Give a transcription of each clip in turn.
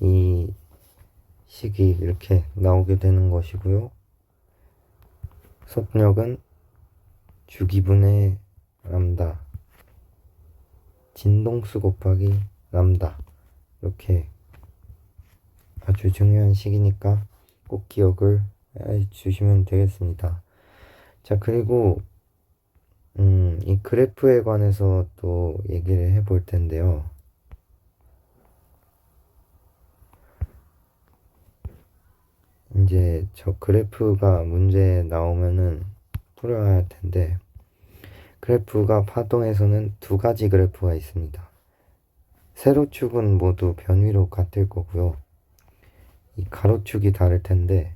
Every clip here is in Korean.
이 식이 이렇게 나오게 되는 것이고요. 속력은 주기분의 람다 진동수 곱하기 람다 이렇게 아주 중요한 식이니까 꼭 기억을 해 주시면 되겠습니다. 자 그리고 음, 이 그래프에 관해서 또 얘기를 해볼 텐데요. 이제 저 그래프가 문제 나오면은 풀어야 할 텐데 그래프가 파동에서는 두 가지 그래프가 있습니다. 세로축은 모두 변위로 같을 거고요. 이 가로축이 다를 텐데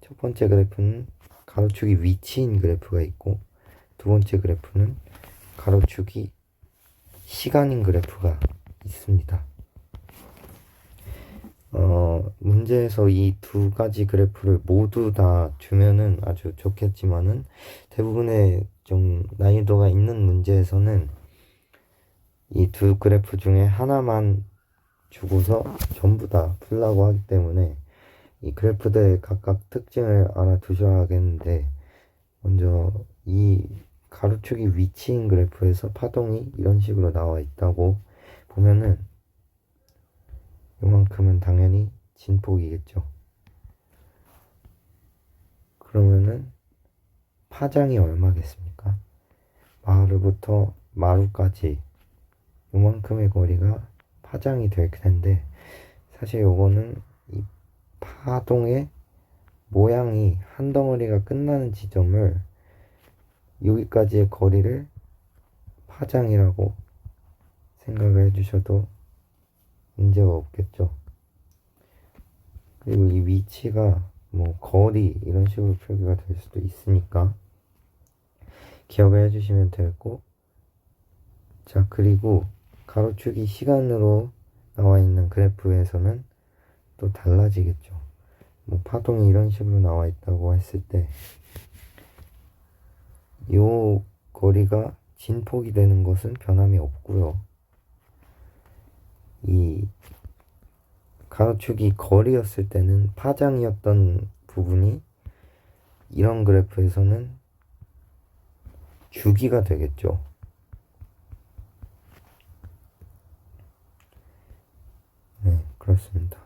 첫 번째 그래프는 가로축이 위치인 그래프가 있고 두 번째 그래프는 가로축이 시간인 그래프가 있습니다. 어, 문제에서 이 두 가지 그래프를 모두 다 주면은 아주 좋겠지만은 대부분의 좀 난이도가 있는 문제에서는 이 두 그래프 중에 하나만 주고서 전부 다 풀라고 하기 때문에 이 그래프들의 각각 특징을 알아두셔야겠는데 먼저 이 가로축이 위치인 그래프에서 파동이 이런 식으로 나와 있다고 보면은 이만큼은 당연히 진폭이겠죠. 그러면은 파장이 얼마겠습니까? 마루부터 마루까지 이만큼의 거리가 파장이 될 텐데 사실 요거는 이 파동의 모양이 한 덩어리가 끝나는 지점을 여기까지의 거리를 파장이라고 생각을 해주셔도 문제가 없겠죠. 그리고 이 위치가 뭐 거리 이런 식으로 표기가 될 수도 있으니까 기억을 해주시면 되겠고 자 그리고 가로축이 시간으로 나와 있는 그래프에서는 또 달라지겠죠. 뭐 파동이 이런 식으로 나와 있다고 했을 때 요 거리가 진폭이 되는 것은 변함이 없고요. 이 가로축이 거리였을 때는 파장이었던 부분이 이런 그래프에서는 주기가 되겠죠. 네, 그렇습니다.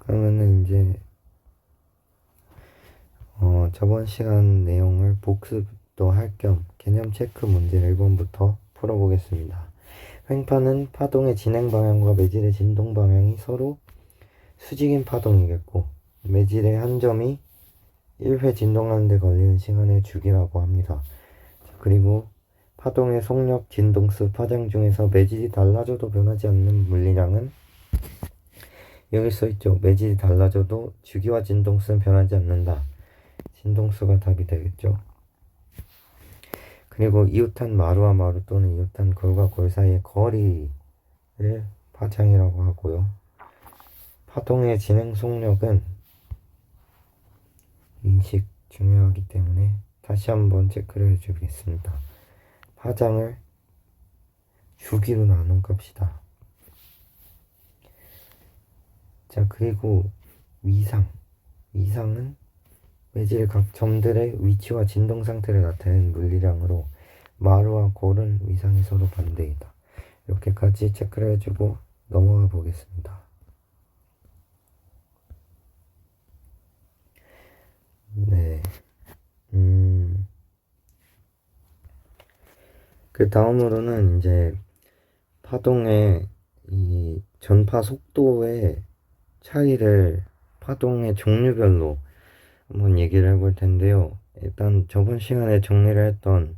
그러면은 이제 어, 저번 시간 내용을 복습 도 할 겸 개념 체크 문제 1번부터 풀어보겠습니다. 횡파는 파동의 진행 방향과 매질의 진동 방향이 서로 수직인 파동이겠고 매질의 한 점이 1회 진동하는 데 걸리는 시간의 주기라고 합니다. 그리고 파동의 속력, 진동수, 파장 중에서 매질이 달라져도 변하지 않는 물리량은 여기 써있죠. 매질이 달라져도 주기와 진동수는 변하지 않는다. 진동수가 답이 되겠죠. 그리고 이웃한 마루와 마루 또는 이웃한 골과 골 사이의 거리를 파장이라고 하고요. 파동의 진행 속력은 인식 중요하기 때문에 다시 한번 체크를 해주겠습니다. 파장을 주기로 나눈 값이다. 자, 그리고 위상. 위상은 매질 각 점들의 위치와 진동 상태를 나타내는 물리량으로 마루와 골은 위상이 서로 반대이다. 이렇게까지 체크를 해주고 넘어가 보겠습니다. 네. 음. 그 다음으로는 이제 파동의 이 전파 속도의 차이를 파동의 종류별로 한번 얘기를 해볼 텐데요. 일단 저번 시간에 정리를 했던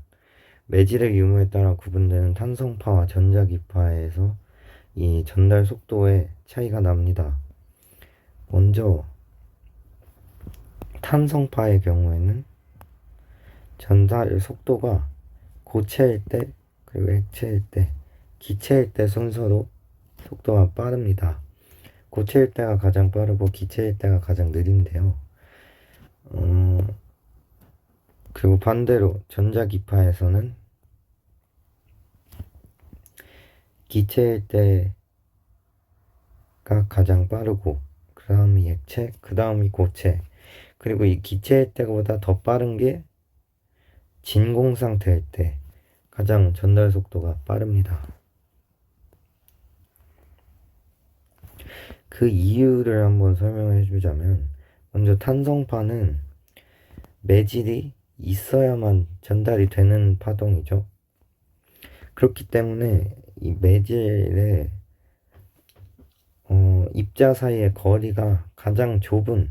매질의 유무에 따라 구분되는 탄성파와 전자기파에서 이 전달 속도의 차이가 납니다. 먼저 탄성파의 경우에는 전달 속도가 고체일 때 그리고 액체일 때 기체일 때 순서로 속도가 빠릅니다. 고체일 때가 가장 빠르고 기체일 때가 가장 느린데요. 어, 그리고 반대로 전자기파에서는 기체일 때가 가장 빠르고 그 다음이 액체, 그 다음이 고체 그리고 이 기체일 때보다 더 빠른 게 진공 상태일 때 가장 전달 속도가 빠릅니다. 그 이유를 한번 설명해 주자면 먼저 탄성파는 매질이 있어야만 전달이 되는 파동이죠. 그렇기 때문에 이 매질의 어, 입자 사이의 거리가 가장 좁은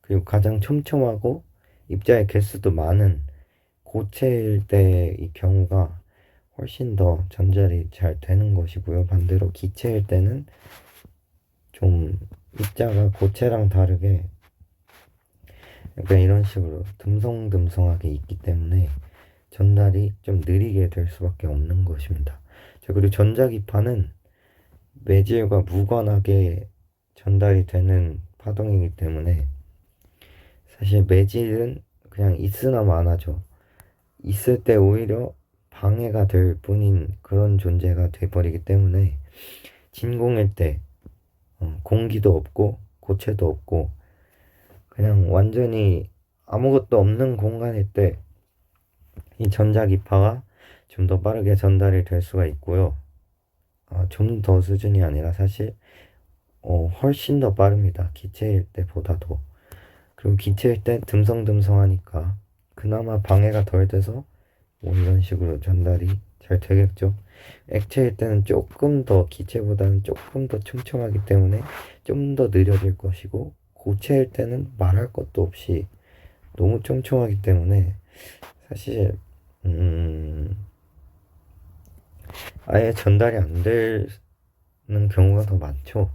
그리고 가장 촘촘하고 입자의 개수도 많은 고체일 때의 경우가 훨씬 더 전달이 잘 되는 것이고요. 반대로 기체일 때는 좀 입자가 고체랑 다르게 약간 이런 식으로 듬성듬성하게 있기 때문에 전달이 좀 느리게 될 수밖에 없는 것입니다. 자, 그리고 전자기파는 매질과 무관하게 전달이 되는 파동이기 때문에 사실 매질은 그냥 있으나 마나죠. 있을 때 오히려 방해가 될 뿐인 그런 존재가 돼버리기 때문에 진공일 때 어, 공기도 없고 고체도 없고 그냥 완전히 아무것도 없는 공간일 때 이 전자기파가 좀 더 빠르게 전달이 될 수가 있고요. 어, 좀더 수준이 아니라 사실 어, 훨씬 더 빠릅니다. 기체일 때보다도. 그리고 기체일 때 듬성듬성하니까 그나마 방해가 덜 돼서 뭐 이런 식으로 전달이 잘 되겠죠. 액체일 때는 조금 더 기체보다는 조금 더 촘촘하기 때문에 좀 더 느려질 것이고 고체일 때는 말할 것도 없이 너무 촘촘하기 때문에 사실 음 아예 전달이 안 되는 경우가 더 많죠.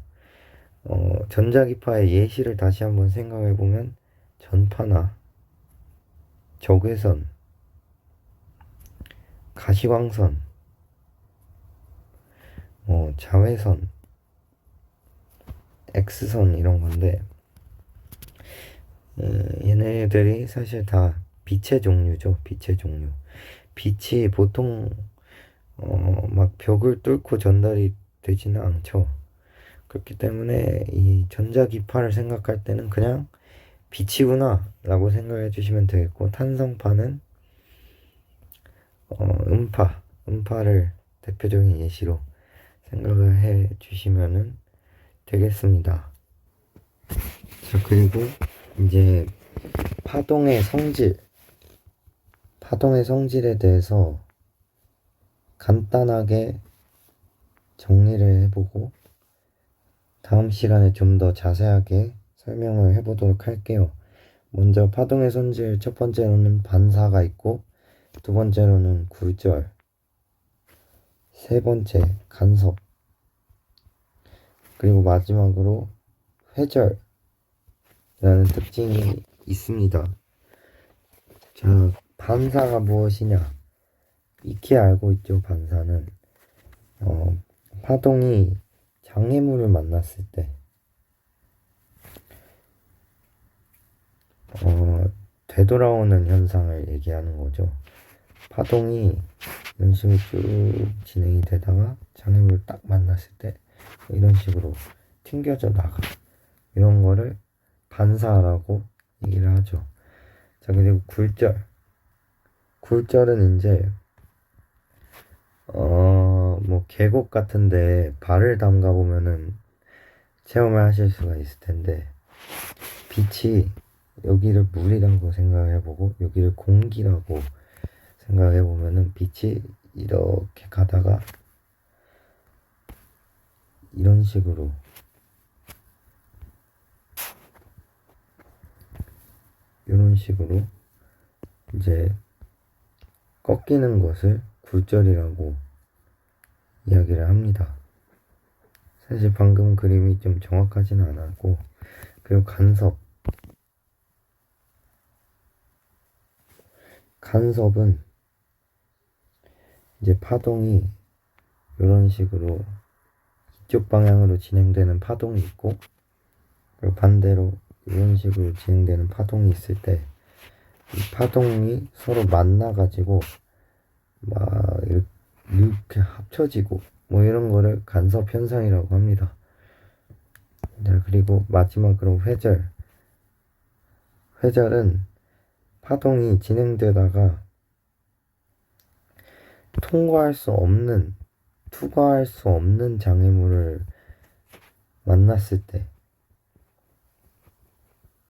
어, 전자기파의 예시를 다시 한번 생각해 보면 전파나 적외선, 가시광선, 어, 자외선, X선 이런 건데 음, 얘네들이 사실 다 빛의 종류죠. 빛의 종류. 빛이 보통 어, 막 벽을 뚫고 전달이 되지는 않죠. 그렇기 때문에 이 전자기파를 생각할 때는 그냥 빛이구나 라고 생각해 주시면 되겠고 탄성파는 어, 음파, 음파를 대표적인 예시로 생각을 해 주시면 되겠습니다. 자, 그리고 이제 파동의 성질, 파동의 성질에 대해서 간단하게 정리를 해보고 다음 시간에 좀 더 자세하게 설명을 해보도록 할게요. 먼저 파동의 성질 첫 번째로는 반사가 있고 두 번째로는 굴절 세 번째 간섭 그리고 마지막으로 회절이 라는 특징이 있습니다. 자, 반사가 무엇이냐? 익히 알고 있죠, 반사는. 어, 파동이 장애물을 만났을 때, 어, 되돌아오는 현상을 얘기하는 거죠. 파동이 식으로 쭉 진행이 되다가 장애물을 딱 만났을 때, 이런 식으로 튕겨져 나가. 이런 거를 반사라고 얘기를 하죠. 자, 그리고 굴절. 굴절은 이제, 어, 뭐, 계곡 같은데 발을 담가 보면은 체험을 하실 수가 있을 텐데, 빛이 여기를 물이라고 생각해 보고, 여기를 공기라고 생각해 보면은 빛이 이렇게 가다가 이런 식으로 이런 식으로 이제 꺾이는 것을 굴절이라고 이야기를 합니다. 사실 방금 그림이 좀 정확하지는 않았고 그리고 간섭 간섭은 이제 파동이 이런 식으로 이쪽 방향으로 진행되는 파동이 있고 그리고 반대로 이런 식으로 진행되는 파동이 있을 때 이 파동이 서로 만나 가지고 막 이렇게 합쳐지고 뭐뭐 이런 거를 간섭 현상이라고 합니다. 자, 그리고 마지막으로 회절. 회절은 파동이 진행되다가 통과할 수 없는, 투과할 수 없는 장애물을 만났을 때